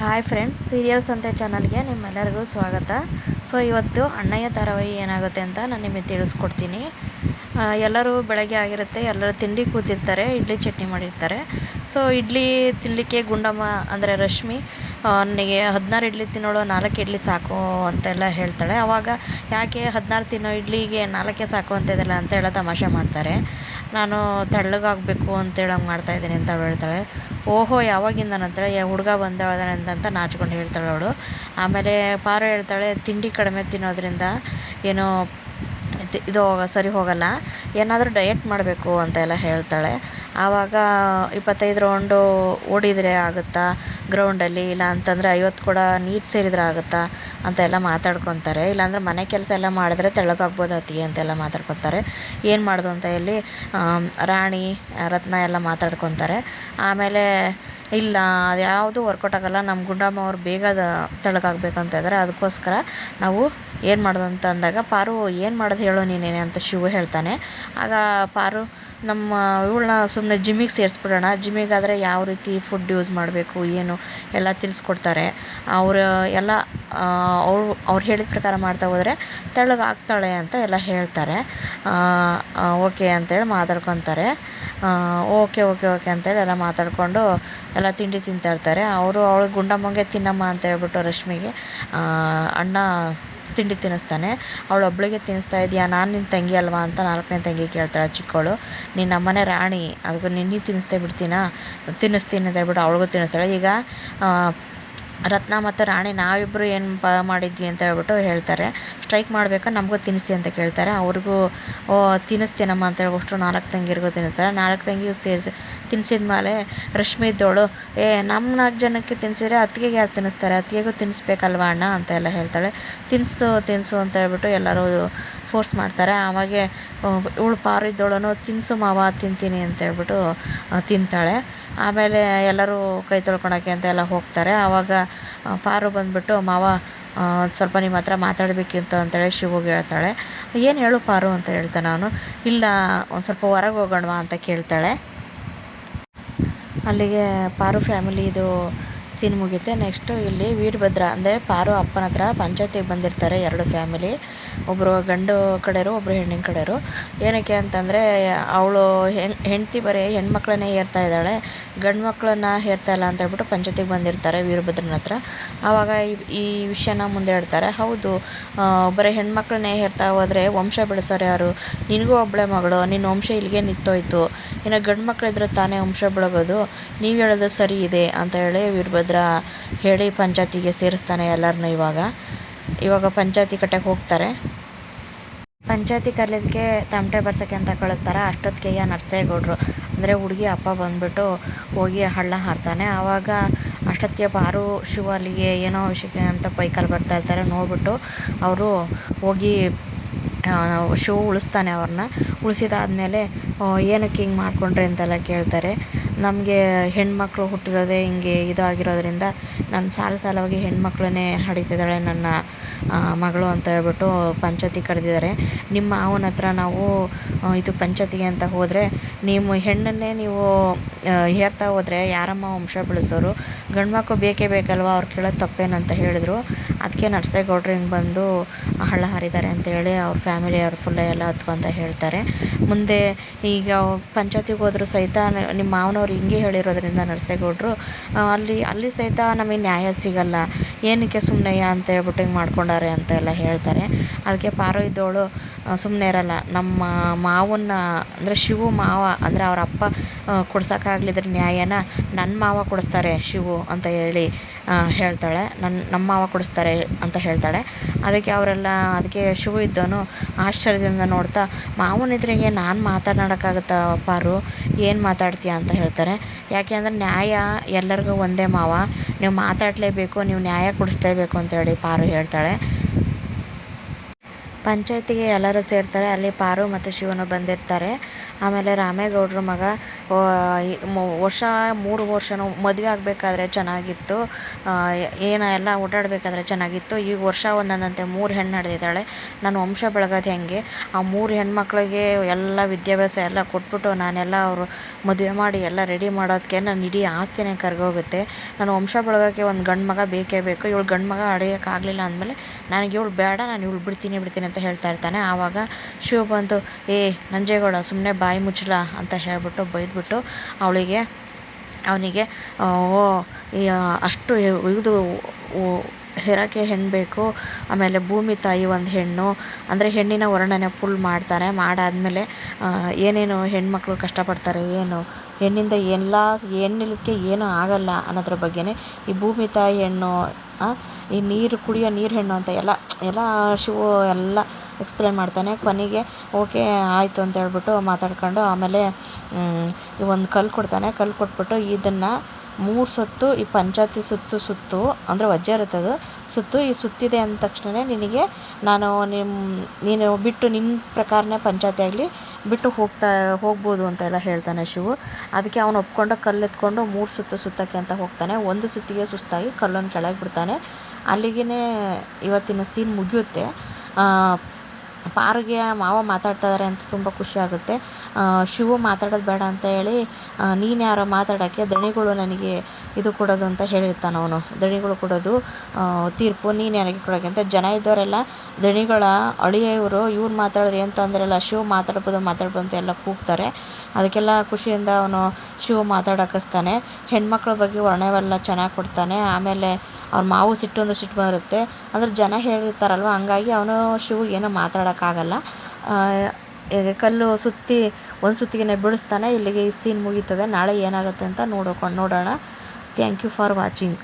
Hi friends serials ಅಂತ ಚಾನಲ್ಗೆ ನಿಮ್ಮೆಲ್ಲರಿಗೂ ಸ್ವಾಗತ. ಸೊ ಇವತ್ತು ಅಣ್ಣಯ್ಯ ಧಾರಾವಾಹಿ ಏನಾಗುತ್ತೆ ಅಂತ ನಾನು ನಿಮಗೆ ತಿಳಿಸ್ಕೊಡ್ತೀನಿ. ಎಲ್ಲರೂ ಬೆಳಗ್ಗೆ ಆಗಿರುತ್ತೆ, ಎಲ್ಲರೂ ತಿಂಡಿ ಕೂತಿರ್ತಾರೆ, ಇಡ್ಲಿ ಚಟ್ನಿ ಮಾಡಿರ್ತಾರೆ. ಸೊ ಇಡ್ಲಿ ತಿನ್ನಲಿಕ್ಕೆ ಗುಂಡಮ್ಮ ಅಂದರೆ ರಶ್ಮಿ ನನಗೆ ಹದಿನಾರು ಇಡ್ಲಿ ತಿನ್ನೋಳು, ನಾಲ್ಕು ಇಡ್ಲಿ ಸಾಕು ಅಂತೆಲ್ಲ ಹೇಳ್ತಾಳೆ. ಆವಾಗ ಯಾಕೆ ಹದಿನಾರು ತಿನ್ನೋ ಇಡ್ಲಿಗೆ ನಾಲ್ಕೇ ಸಾಕು ಅಂತಿದೆಲ್ಲ ಅಂತ ಹೇಳೋ ತಮಾಷೆ ಮಾಡ್ತಾರೆ. ನಾನು ತೆಳ್ಳಗಾಗಬೇಕು ಅಂತೇಳಿ ಹಂಗೆ ಮಾಡ್ತಾಯಿದ್ದೀನಿ ಅಂತ ಅವಳು ಹೇಳ್ತಾಳೆ. ಓಹೋ, ಯಾವಾಗಿಂದ ನಂತರ ಹುಡುಗ ಬಂದ ಅಂತ ನಾಚ್ಕೊಂಡು ಹೇಳ್ತಾಳೆ ಅವಳು. ಆಮೇಲೆ ಪಾರು ಹೇಳ್ತಾಳೆ, ತಿಂಡಿ ಕಡಿಮೆ ತಿನ್ನೋದ್ರಿಂದ ಏನೋ ಇದು ಸರಿ ಹೋಗಲ್ಲ. ಏನಾದರೂ ಡಯಟ್ ಮಾಡಬೇಕು ಅಂತ ಎಲ್ಲ ಹೇಳ್ತಾಳೆ. ಆವಾಗ ಇಪ್ಪತ್ತೈದು ರೌಂಡು ಓಡಿದರೆ ಆಗುತ್ತಾ? ಗ್ರೌಂಡಲ್ಲಿ ಇಲ್ಲ ಅಂತಂದರೆ ಐವತ್ತು ಕೂಡ ನೀರು ಸೇರಿದ್ರೆ ಆಗುತ್ತಾ? ಅಂತೆಲ್ಲ ಮಾತಾಡ್ಕೊತಾರೆ. ಇಲ್ಲಾಂದರೆ ಮನೆ ಕೆಲಸ ಎಲ್ಲ ಮಾಡಿದ್ರೆ ತೆಳಗಾಗ್ಬೋದು ಅತಿ ಅಂತೆಲ್ಲ ಮಾತಾಡ್ಕೊತಾರೆ. ಏನು ಮಾಡೋದು ಅಂತ ಹೇಳಿ ರಾಣಿ, ರತ್ನ ಎಲ್ಲ ಮಾತಾಡ್ಕೊತಾರೆ. ಆಮೇಲೆ ಇಲ್ಲ, ಅದು ಯಾವುದು ವರ್ಕೌಟ್ ಆಗಲ್ಲ ನಮ್ಮ ಗುಂಡಮ್ಮ ಅವ್ರು ಬೇಗ ತೆಳಗಾಗಬೇಕು ಅಂತ ಇದ್ದಾರೆ ಅದಕ್ಕೋಸ್ಕರ ನಾವು ಏನು ಮಾಡೋದು ಅಂತ ಅಂದಾಗ, ಪಾರು ಏನು ಮಾಡೋದು ಹೇಳು ನೀನೇನೆ ಅಂತ ಶಿವು ಹೇಳ್ತಾನೆ. ಆಗ ಪಾರು ನಮ್ಮ ಇವಳನ್ನ ಸುಮ್ಮನೆ ಜಿಮ್ಮಿಗೆ ಸೇರಿಸ್ಬಿಡೋಣ. ಜಿಮ್ಮಿಗಾದರೆ ಯಾವ ರೀತಿ ಫುಡ್ ಯೂಸ್ ಮಾಡಬೇಕು, ಏನು ಎಲ್ಲ ತಿಳಿಸ್ಕೊಡ್ತಾರೆ. ಅವರು ಎಲ್ಲ ಅವ್ರು ಅವ್ರು ಹೇಳಿದ ಪ್ರಕಾರ ಮಾಡ್ತಾ ಹೋದರೆ ತೆಳ್ಳಗೆ ಆಗ್ತಾಳೆ ಅಂತ ಎಲ್ಲ ಹೇಳ್ತಾರೆ. ಓಕೆ ಅಂತೇಳಿ ಮಾತಾಡ್ಕೊತಾರೆ. ಓಕೆ ಓಕೆ ಓಕೆ ಅಂತೇಳಿ ಎಲ್ಲ ಮಾತಾಡಿಕೊಂಡು ಎಲ್ಲ ತಿಂಡಿ ತಿಂತಾ ಇರ್ತಾರೆ. ಅವರು ಅವಳು ಗುಂಡಮ್ಮಂಗೆ ತಿನ್ನಮ್ಮ ಅಂತ ಹೇಳ್ಬಿಟ್ಟು ರಶ್ಮಿಗೆ ಅಣ್ಣ ತಿಂಡಿ ತಿನ್ನಿಸ್ತಾನೆ. ಅವಳು ಒಬ್ಬಳಿಗೆ ತಿನ್ನಿಸ್ತಾ ಇದೆಯಾ? ನಾನು ನಿನ್ನ ತಂಗಿ ಅಲ್ವಾ ಅಂತ ನಾಲ್ಕನೇ ತಂಗಿ ಕೇಳ್ತಾಳೆ ಚಿಕ್ಕವಳು ನಿನ್ನ ಅಮ್ಮನೇ ರಾಣಿ. ಅದಕ್ಕೂ ನಿನ್ನೆ ತಿನ್ನಿಸ್ತೇ ಬಿಡ್ತೀನಾ? ತಿನ್ನಿಸ್ತೀನಿ ಅಂತ ಹೇಳ್ಬಿಟ್ಟು ಅವಳಿಗೂ ತಿನ್ನಿಸ್ತಾಳೆ. ಈಗ ರತ್ನ ಮತ್ತು ರಾಣಿ ನಾವಿಬ್ಬರು ಏನು ಪ ಮಾಡಿದ್ವಿ ಅಂತ ಹೇಳ್ಬಿಟ್ಟು ಹೇಳ್ತಾರೆ. ಸ್ಟ್ರೈಕ್ ಮಾಡಬೇಕಾ? ನಮಗೂ ತಿನ್ನಿಸ್ತಿ ಅಂತ ಕೇಳ್ತಾರೆ. ಅವ್ರಿಗೂ, ಓ, ತಿನ್ನಿಸ್ತೀನಮ್ಮ ಅಂತ ಹೇಳ್ಬಿಟ್ಟು ನಾಲ್ಕು ತಂಗಿರಿಗೂ ತಿನ್ನಿಸ್ತಾರೆ. ನಾಲ್ಕು ತಂಗಿಗೂ ಸೇರಿಸಿ ತಿನ್ಸಿದ ಮೇಲೆ ರಶ್ಮಿ ಇದ್ದೋಳು, ಏ ನಮ್ಮ ನಾಲ್ಕು ಜನಕ್ಕೆ ತಿನ್ಸಿದ್ರೆ ಅತ್ತಿಗೆಗೆ ಯಾರು ತಿನ್ನಿಸ್ತಾರೆ? ಅತ್ತಿಗೆಗೂ ತಿನ್ನಿಸ್ಬೇಕಲ್ವಾ ಅಣ್ಣ? ಅಂತ ಎಲ್ಲ ಹೇಳ್ತಾಳೆ. ತಿನ್ಸು ತಿನ್ಸು ಅಂತ ಹೇಳ್ಬಿಟ್ಟು ಎಲ್ಲರೂ ಫೋರ್ಸ್ ಮಾಡ್ತಾರೆ. ಆವಾಗೆ ಇವಳು ಪಾರು ಇದ್ದವಳನು ತಿನ್ಸು ಮಾವ, ತಿಂತೀನಿ ಅಂತ ಹೇಳ್ಬಿಟ್ಟು ತಿಂತಾಳೆ. ಆಮೇಲೆ ಎಲ್ಲರೂ ಕೈ ತೊಳ್ಕೊಳಕ್ಕೆ ಅಂತ ಎಲ್ಲ ಹೋಗ್ತಾರೆ. ಆವಾಗ ಪಾರು ಬಂದ್ಬಿಟ್ಟು, ಮಾವ ಸ್ವಲ್ಪ ನಿಮ್ಮ ಹತ್ರ ಮಾತಾಡಬೇಕಿತ್ತು ಅಂತೇಳಿ ಶಿವಗೆ ಹೇಳ್ತಾಳೆ. ಏನು ಹೇಳು ಪಾರು? ಅಂತ ಹೇಳ್ತಾನೆ ಅವನು ಇಲ್ಲ, ಒಂದು ಸ್ವಲ್ಪ ಹೊರಗೆ ಹೋಗೋಣವಾ? ಅಂತ ಕೇಳ್ತಾಳೆ. ಅಲ್ಲಿಗೆ ಪಾರು ಫ್ಯಾಮಿಲಿದು ಸೀನ್ ಮುಗಿಯುತ್ತೆ. ನೆಕ್ಸ್ಟು ಇಲ್ಲಿ ವೀರಭದ್ರ ಅಂದರೆ ಪಾರು ಅಪ್ಪನ ಹತ್ರ ಪಂಚಾಯ್ತಿಗೆ ಬಂದಿರ್ತಾರೆ ಎರಡು ಫ್ಯಾಮಿಲಿ ಒಬ್ಬರು ಗಂಡು ಕಡೆಯವರು ಒಬ್ಬರು ಹೆಣ್ಣಿನ ಕಡೆಯವರು ಏನಕ್ಕೆ ಅಂತಂದರೆ, ಅವಳು ಹೆಂಡತಿ ಬರೀ ಹೆಣ್ಮಕ್ಳನ್ನೇ ಹೇರ್ತಾ ಇದ್ದಾಳೆ. ಗಂಡು ಮಕ್ಕಳನ್ನ ಹೇರ್ತಾ ಇಲ್ಲ ಅಂತ ಹೇಳ್ಬಿಟ್ಟು ಪಂಚಾಯತಿಗೆ ಬಂದಿರ್ತಾರೆ ವೀರಭದ್ರನ ಹತ್ರ. ಆವಾಗ ಈ ವಿಷಯನ ಮುಂದೆ ಹೇಳ್ತಾರೆ, ಹೌದು ಬರೀ ಹೆಣ್ಮಕ್ಳನ್ನೇ ಹೇರ್ತಾ ಹೋದರೆ ವಂಶ ಬೆಳೆಸೋರು ಯಾರು? ನಿನಗೂ ಒಬ್ಬಳೆ ಮಗಳು, ನಿನ್ನ ವಂಶ ಇಲ್ಲಿಗೆ ನಿಂತೋಯ್ತು. ಇನ್ನು ಗಂಡು ಮಕ್ಕಳಿದ್ರೆ ತಾನೇ ವಂಶ ಬೆಳಗೋದು. ನೀವು ಹೇಳೋದು ಸರಿ ಇದೆ ಅಂತ ಹೇಳಿ ವೀರಭದ್ರ ಹೇಳಿ ಪಂಚಾಯತಿಗೆ ಸೇರಿಸ್ತಾನೆ ಎಲ್ಲರನ್ನೂ ಇವಾಗ. ಇವಾಗ ಪಂಚಾಯತಿ ಕಟ್ಟಕ್ಕೆ ಹೋಗ್ತಾರೆ. ಪಂಚಾಯತಿ ಕರ್ಲಿದ್ದಕ್ಕೆ ತಮಟೆ ಬರ್ಸೋಕ್ಕೆ ಅಂತ ಕಳಿಸ್ತಾರೆ. ಅಷ್ಟೊತ್ತಿಗೆ ನರ್ಸೇಗೌಡರು. ಅಂದರೆ ಹುಡುಗಿ ಅಪ್ಪ ಬಂದುಬಿಟ್ಟು ಹೋಗಿ ಹಳ್ಳ ಹಾರ್ತಾನೆ. ಆವಾಗ ಅಷ್ಟೊತ್ತಿಗೆ ಪಾರು ಶಿವ ಅಲ್ಲಿಗೆ ಏನೋ ವಿಷಯಕ್ಕೆ ಅಂತ ಪೈಕಲ್ಲಿ ಬರ್ತಾ ಇರ್ತಾರೆ. ನೋಡ್ಬಿಟ್ಟು ಅವರು ಹೋಗಿ ಶಿವ ಉಳಿಸ್ತಾನೆ ಅವ್ರನ್ನ. ಉಳಿಸಿದಾದ್ಮೇಲೆ ಏನಕ್ಕೆ ಹಿಂಗೆ ಮಾಡ್ಕೊಂಡ್ರೆ? ಅಂತೆಲ್ಲ ಕೇಳ್ತಾರೆ. ನಮಗೆ ಹೆಣ್ಮಕ್ಳು ಹುಟ್ಟಿರೋದೇ ಹಿಂಗೆ ಇದಾಗಿರೋದ್ರಿಂದ ನಾನು ಸಾಲು ಸಾಲವಾಗಿ ಹೆಣ್ಮಕ್ಳನ್ನೇ ಹಡಿತಿದ್ದಾಳೆ ನನ್ನ ಮಗಳು ಅಂತ ಹೇಳ್ಬಿಟ್ಟು ಪಂಚಾಯತಿ ಕರೆದಿದ್ದಾರೆ. ನಿಮ್ಮ ಮಾವನ ಹತ್ರ ನಾವು ಇದು ಪಂಚಾಯ್ತಿಗೆ ಅಂತ ಹೋದರೆ ನಿಮ್ಮ ಹೆಣ್ಣನ್ನೇ ನೀವು ಹೇರ್ತಾ ಹೋದರೆ ಯಾರಮ್ಮ ವಂಶ ಬೆಳೆಸೋರು? ಗಂಡು ಮಕ್ಕಳು ಬೇಕೇ ಬೇಕಲ್ವ? ಅವ್ರು ಕೇಳೋದು ತಪ್ಪೇನಂತ ಹೇಳಿದರು. ಅದಕ್ಕೆ ನರ್ಸೇಗೌಡ್ರು ಹಿಂಗೆ ಬಂದು ಹಳ್ಳ ಅಂತ ಹೇಳಿ ಅವ್ರ ಫ್ಯಾಮಿಲಿ ಅವ್ರ ಫುಲ್ ಎಲ್ಲ ಹತ್ಕೊಂತ ಹೇಳ್ತಾರೆ. ಮುಂದೆ ಈಗ ಪಂಚಾಯತಿಗೆ ಹೋದ್ರು ಸಹಿತ ನಿಮ್ಮ ಮಾವನವ್ರು ಹಿಂಗೆ ಹೇಳಿರೋದ್ರಿಂದ ನರಸೇಗೌಡ್ರು ಅಲ್ಲಿ ಅಲ್ಲಿ ಸಹಿತ ನಮಗೆ ನ್ಯಾಯ ಸಿಗಲ್ಲ. ಏನಕ್ಕೆ ಸುಮ್ಮನೆಯ ಅಂತ ಹೇಳ್ಬಿಟ್ಟು ಹಿಂಗೆ ಮಾಡ್ಕೊಂಡಾರೆ ಅಂತ ಎಲ್ಲ ಹೇಳ್ತಾರೆ. ಅದಕ್ಕೆ ಪಾರು ಇದ್ದವಳು ಸುಮ್ಮನೆ ಇರಲ್ಲ. ನಮ್ಮ ಮಾವನ್ನ, ಅಂದರೆ ಶಿವು ಮಾವ, ಅಂದರೆ ಅವ್ರ ಅಪ್ಪ ಕೊಡ್ಸೋಕ್ಕಾಗ್ಲಿದ್ರೆ ನ್ಯಾಯನ ನನ್ನ ಮಾವ ಕೊಡಿಸ್ತಾರೆ ಶಿವು ಅಂತ ಹೇಳಿ ಹೇಳ್ತಾಳೆ. ನನ್ನ ನಮ್ಮ ಮಾವ ಕೊಡಿಸ್ತಾರೆ ಅಂತ ಹೇಳ್ತಾಳೆ. ಅದಕ್ಕೆ ಅವರೆಲ್ಲ, ಅದಕ್ಕೆ ಶಿವು ಇದ್ದವನು ಆಶ್ಚರ್ಯದಿಂದ ನೋಡ್ತಾ, ಮಾವನಿದ್ರಿಗೆ ನಾನು ಮಾತನಾಡೋಕ್ಕಾಗುತ್ತಾ ಪಾರು? ಏನು ಮಾತಾಡ್ತೀಯ ಅಂತ ಹೇಳ್ತಾರೆ. ಯಾಕೆ ಅಂದರೆ ನ್ಯಾಯ ಎಲ್ಲರಿಗೂ ಒಂದೇ ಮಾವ. ನೀವು ಮಾತಾಡಲೇಬೇಕು, ನೀವು ನ್ಯಾಯ ಕೊಡಿಸ್ಲೇಬೇಕು ಅಂತೇಳಿ ಪಾರು ಹೇಳ್ತಾಳೆ. ಪಂಚಾಯತಿಗೆ ಎಲ್ಲರೂ ಸೇರ್ತಾರೆ, ಅಲ್ಲಿ ಪಾರು ಮತ್ತು ಶಿವನು ಬಂದಿರ್ತಾರೆ. ಆಮೇಲೆ ರಾಮೇಗೌಡರ ಮಗ ವರ್ಷ, ಮೂರು ವರ್ಷನೂ ಮದುವೆ ಆಗಬೇಕಾದ್ರೆ ಚೆನ್ನಾಗಿತ್ತು. ಏನು ಏನ ಎಲ್ಲ ಓಡಾಡಬೇಕಾದ್ರೆ ಚೆನ್ನಾಗಿತ್ತು. ಈಗ ವರ್ಷ ಒಂದೊಂದಂತೆ ಮೂರು ಹೆಣ್ಣು ನಡೆದಿದ್ದಾಳೆ. ನಾನು ವಂಶ ಬೆಳಗೋದು ಹೆಂಗೆ? ಆ ಮೂರು ಹೆಣ್ಮಕ್ಳಿಗೆ ಎಲ್ಲ ವಿದ್ಯಾಭ್ಯಾಸ ಎಲ್ಲ ಕೊಟ್ಬಿಟ್ಟು ನಾನೆಲ್ಲ ಅವರು ಮದುವೆ ಮಾಡಿ ಎಲ್ಲ ರೆಡಿ ಮಾಡೋದಕ್ಕೆ ನಾನು ಇಡೀ ಆಸ್ತಿನೇ ಕರ್ಗೋಗುತ್ತೆ. ನಾನು ವಂಶ ಬೆಳಗೋಕ್ಕೆ ಒಂದು ಗಂಡು ಮಗ ಬೇಕೇ ಬೇಕು. ಇವಳು ಗಂಡು ಮಗ ಅಡಿಯೋಕ್ಕಾಗಲಿಲ್ಲ ಅಂದಮೇಲೆ ನನಗೆ ಇವಳು ಬೇಡ ನಾನು ಇವಳು ಬಿಡ್ತೀನಿ ಬಿಡ್ತೀನಿ ಅಂತ ಹೇಳ್ತಾ ಇರ್ತಾನೆ. ಆವಾಗ ಶಿವ ಬಂದು, ಏ, ನಂಜೇಗೌಡ ಸುಮ್ಮನೆ ಬಾಯಿ ಮುಚ್ಚಲ ಅಂತ ಹೇಳಿಬಿಟ್ಟು ಬೈದ್ಬಿಟ್ಟು ಅವಳಿಗೆ, ಅವನಿಗೆ ಓ ಅಷ್ಟು ಇದು ಹೆರಕೆ ಹೆರಕ್ಕೆ ಹೆಣ್ಣು ಬೇಕು, ಆಮೇಲೆ ಭೂಮಿ ತಾಯಿ ಒಂದು ಹೆಣ್ಣು. ಅಂದರೆ ಹೆಣ್ಣಿನ ವರ್ಣನೆ ಫುಲ್ ಮಾಡ್ತಾರೆ. ಮಾಡಾದಮೇಲೆ ಏನೇನು ಹೆಣ್ಮಕ್ಳು ಕಷ್ಟಪಡ್ತಾರೆ, ಏನು ಹೆಣ್ಣಿಂದ ಎಲ್ಲ ಹೆಣ್ಣಿಲ್ಲದಕ್ಕೆ ಏನೂ ಆಗಲ್ಲ ಅನ್ನೋದ್ರ ಬಗ್ಗೆನೇ ಈ ಭೂಮಿ ತಾಯಿ ಹೆಣ್ಣು ಈ ನೀರು ಕುಡಿಯೋ ನೀರು ಹೆಣ್ಣು ಅಂತ ಎಲ್ಲ ಎಲ್ಲ ಶಿವು ಎಲ್ಲ ಎಕ್ಸ್ಪ್ಲೇನ್ ಮಾಡ್ತಾನೆ. ಕೊನೆಗೆ, ಓಕೆ, ಆಯಿತು ಅಂತ ಹೇಳ್ಬಿಟ್ಟು ಮಾತಾಡ್ಕೊಂಡು ಆಮೇಲೆ ಈ ಒಂದು ಕಲ್ಲು ಕೊಡ್ತಾನೆ. ಕಲ್ಲು ಕೊಟ್ಬಿಟ್ಟು ಇದನ್ನು ಮೂರು ಸುತ್ತು, ಈ ಪಂಚಾಯತಿ ಸುತ್ತು ಸುತ್ತು, ಅಂದರೆ ವಜ್ಜೆ ಇರುತ್ತೆ ಅದು, ಸುತ್ತು ಈ ಸುತ್ತಿದೆ ಅಂದ ತಕ್ಷಣ ನಿನಗೆ ನಾನು ನಿಮ್ಮ ನೀನು ಬಿಟ್ಟು ನಿನ್ನ ಪ್ರಕಾರನೇ ಪಂಚಾಯತಿ ಆಗಲಿ ಬಿಟ್ಟು ಹೋಗ್ತಾ, ಹೋಗ್ಬೋದು ಅಂತೆಲ್ಲ ಹೇಳ್ತಾನೆ ಶಿವು. ಅದಕ್ಕೆ ಅವನು ಒಪ್ಕೊಂಡು ಕಲ್ಲು ಎತ್ಕೊಂಡು ಮೂರು ಸುತ್ತು ಸುತ್ತಕ್ಕೆ ಅಂತ ಹೋಗ್ತಾನೆ. ಒಂದು ಸುತ್ತಿಗೆ ಸುಸ್ತಾಗಿ ಕಲ್ಲನ್ನು ಕೆಳಗೆ ಬಿಡ್ತಾನೆ. ಅಲ್ಲಿಗೆ ಇವತ್ತಿನ ಸೀನ್ ಮುಗಿಯುತ್ತೆ. ಪಾರುಗೆ ಮಾವ ಮಾತಾಡ್ತಾ ಇದ್ದಾರೆ ಅಂತ ತುಂಬ ಖುಷಿ ಆಗುತ್ತೆ. ಶಿವು ಮಾತಾಡೋದು ಬೇಡ ಅಂತ ಹೇಳಿ ನೀನು ಯಾರೋ ಮಾತಾಡೋಕ್ಕೆ ದಣಿಗಳು ನನಗೆ ಇದು ಕೊಡೋದು ಅಂತ ಹೇಳಿರ್ತಾನೆ ಅವನು. ದಣಿಗಳು ಕೊಡೋದು ತೀರ್ಪು ನೀನು ಯಾರಿಗೆ ಕೊಡೋಕ್ಕೆ ಅಂತ. ಜನ ಇದ್ದವರೆಲ್ಲ ದಣಿಗಳ ಅಳಿಯ ಇವರು ಇವ್ರು ಮಾತಾಡಿದ್ರೆ ಏನು ತೊಂದರೆ ಇಲ್ಲ ಶಿವ ಮಾತಾಡ್ಬೋದು ಮಾತಾಡ್ಬೋದು ಅಂತ ಎಲ್ಲ ಕೂಗ್ತಾರೆ. ಅದಕ್ಕೆಲ್ಲ ಖುಷಿಯಿಂದ ಅವನು ಶಿವ ಮಾತಾಡಕ್ಕಿಸ್ತಾನೆ ಹೆಣ್ಮಕ್ಳ ಬಗ್ಗೆ ವರ್ಣವೆಲ್ಲ ಚೆನ್ನಾಗಿ ಕೊಡ್ತಾನೆ. ಆಮೇಲೆ ಅವ್ರ ಮಾವು ಸಿಟ್ಟು ಅಂದ್ರೆ ಸಿಟ್ಟು ಬರುತ್ತೆ. ಅಂದರೆ ಜನ ಹೇಳಿರ್ತಾರಲ್ವ, ಹಂಗಾಗಿ ಅವನು ಶಿವ ಏನೋ ಮಾತಾಡೋಕ್ಕಾಗಲ್ಲ. ಕಲ್ಲು ಸುತ್ತಿ ಒಂದು ಸುತ್ತಿಗೆ ಬೀಳಿಸ್ತಾನೆ. ಇಲ್ಲಿಗೆ ಈ ಸೀನ್ ಮುಗೀತದೆ. ನಾಳೆ ಏನಾಗುತ್ತೆ ಅಂತ ನೋಡೋಕೊಂಡು ನೋಡೋಣ. Thank you for watching